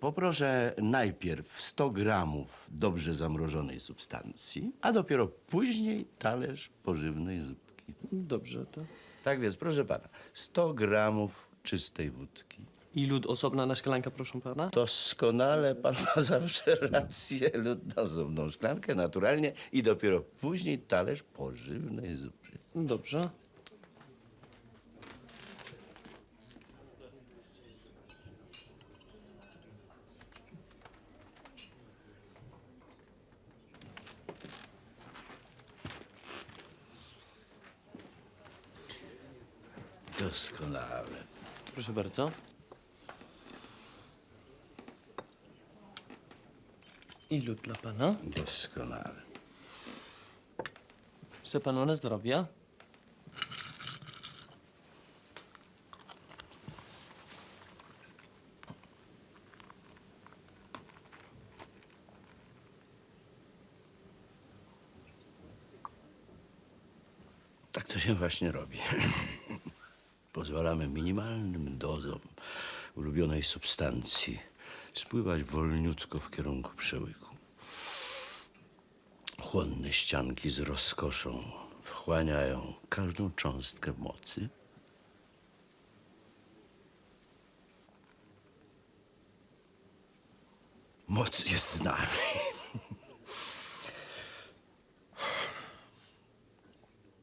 Poproszę najpierw 100 gramów dobrze zamrożonej substancji, a dopiero później talerz pożywnej zupki. Dobrze, to. Tak więc, proszę pana, 100 gramów czystej wódki. I lód osobna na szklankę, proszę pana? Doskonale pan ma zawsze rację. Lud na osobną szklankę, naturalnie. I dopiero później talerz pożywnej zupy. Dobrze. Doskonale. Proszę bardzo. I lód dla pana. Doskonale. Chce panu na zdrowie? Tak to się właśnie robi. Pozwalamy minimalnym dozom ulubionej substancji spływać wolniutko w kierunku przełyku. Chłonne ścianki z rozkoszą wchłaniają każdą cząstkę mocy. Moc jest z nami.